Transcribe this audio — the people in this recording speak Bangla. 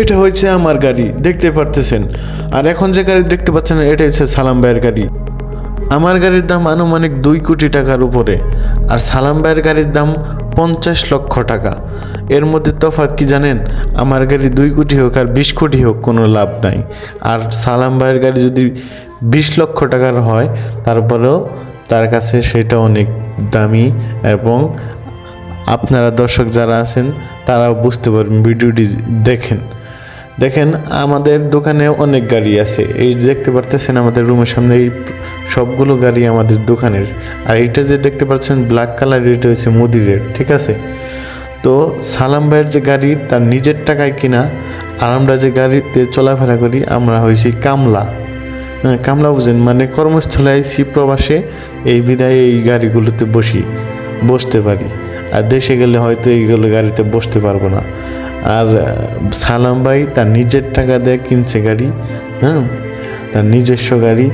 এটা হয়েছে আমার গাড়ি, দেখতে পারতেছেন। আর এখন যে গাড়ি দেখতে পাচ্ছেন, এটা হচ্ছে সালাম ভাইয়ের গাড়ি। আমার গাড়ির দাম আনুমানিক দুই কোটি টাকার উপরে, আর সালাম ভাইয়ের গাড়ির দাম পঞ্চাশ লক্ষ টাকা। এর মধ্যে তফাৎ কি জানেন? আমার গাড়ি দুই কোটি হোক আর বিশ কোটি হোক, কোনো লাভ নাই। আর সালাম ভাইয়ের গাড়ি যদি বিশ লক্ষ টাকার হয়, তারপরেও তার কাছে সেটা অনেক দামি এবং আপনারা দর্শক যারা আছেন, তারাও বুঝতে পারবেন, ভিডিওটি দেখেন। দেখেন, আমাদের দোকানে অনেক গাড়ি আছে। এই দেখতে পারতেছেন, আমাদের রুমের সামনে এই সবগুলো গাড়ি আমাদের দোকানের। আর এটা যে দেখতে পাচ্ছেন ব্ল্যাক কালার এটা হচ্ছে মুদিরের ঠিক আছে? তো সালাম ভাইয়ের যে গাড়ি, তার নিজের টাকায় কিনা, আর আমরা যে গাড়িতে চলাফেরা করি, আমরা হয়েছি কামলা। হ্যাঁ কামলা বুঝেন মানে কর্মস্থলে আইসি প্রবাসে, এই বিদায় এই গাড়িগুলোতে বসি। বসতে পারি। আর দেশে গেলে হয়তো এইগুলো গাড়িতে বসতে পারব না। আর সালাম ভাই, তার নিজের টাকা দেয় কিনছে গাড়ি হ্যাঁ? তার নিজস্ব গাড়ি।